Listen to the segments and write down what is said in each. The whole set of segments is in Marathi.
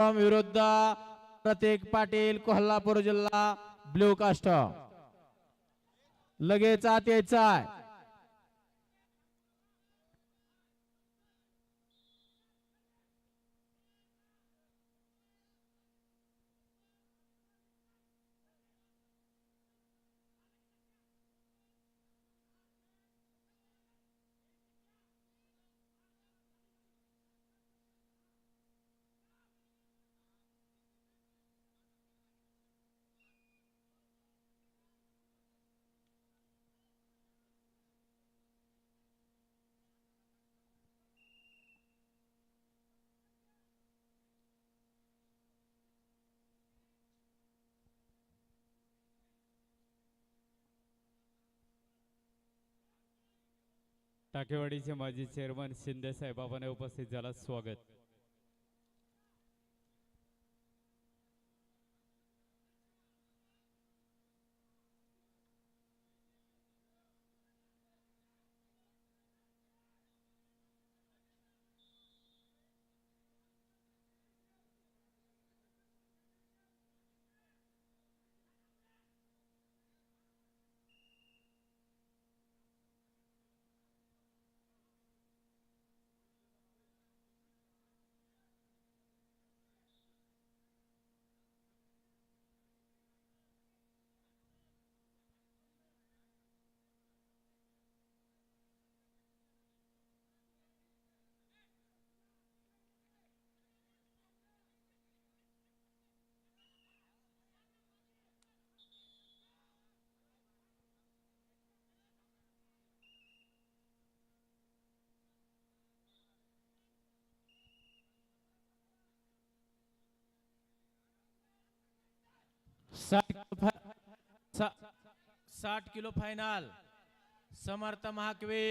विरुद्ध प्रतीक पाटील कोल्हापूर जिल्हा ब्ल्यू कास्ट लगेच आहे. टाकेवाडीचे माजी चेअरमन शिंदे साहेबांना उपस्थित झाला. स्वागत. साठ किलो फायनल समर्थ महाकवी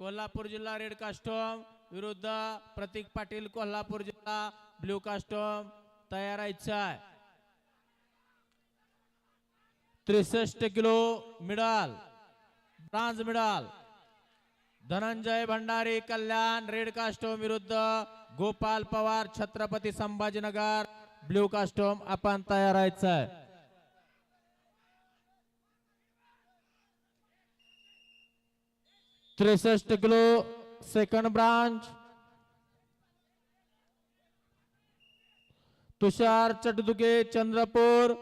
कोल्हापूर जिल्हा रेड कास्टम विरुद्ध प्रतीक पाटील कोल्हापूर जिल्हा ब्ल्यू कास्टम तयार व्हायचं आहे त्रेसष्ट kilo medal bronze medal Dhananjay Bhandari Kalyan red costume विरुद्ध गोपाल पवार छत्रपती संभाजीनगर ब्ल्यू कास्टोम आपण तयार आहे त्रेसष्ट kilo second bronze Tushar Chatduke Chandrapur.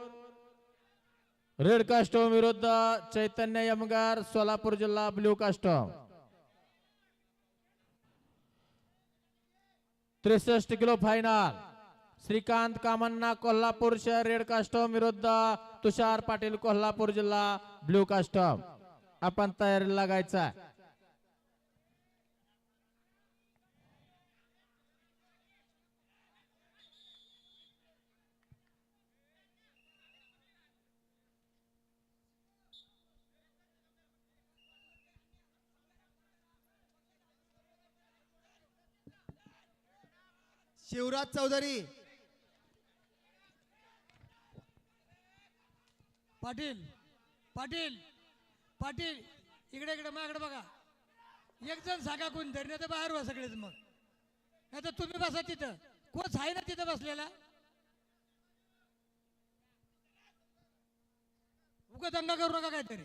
Red costume विरुद्ध चैतन्य यमगार सोलापूर जिल्हा ब्ल्यू कास्टोम त्रेसष्ट किलो फायनल श्रीकांत कामन्ना कोल्हापूर शहर रेड कास्टोम विरुद्ध तुषार पाटील कोल्हापूर जिल्हा ब्ल्यू कास्टोम आपण तयारी लागायचा शिवराज चौधरी. पाटील पाटील पाटील इकडे इकडे माझ्याकडे बघा. एक जण सांगा कोण तरी नाही तर बाहेर व्हा सगळेच मग. नाही तर तुम्ही बसा तिथं. कोच आहे ना तिथं बसलेला? उगा दंगा करू नका काहीतरी.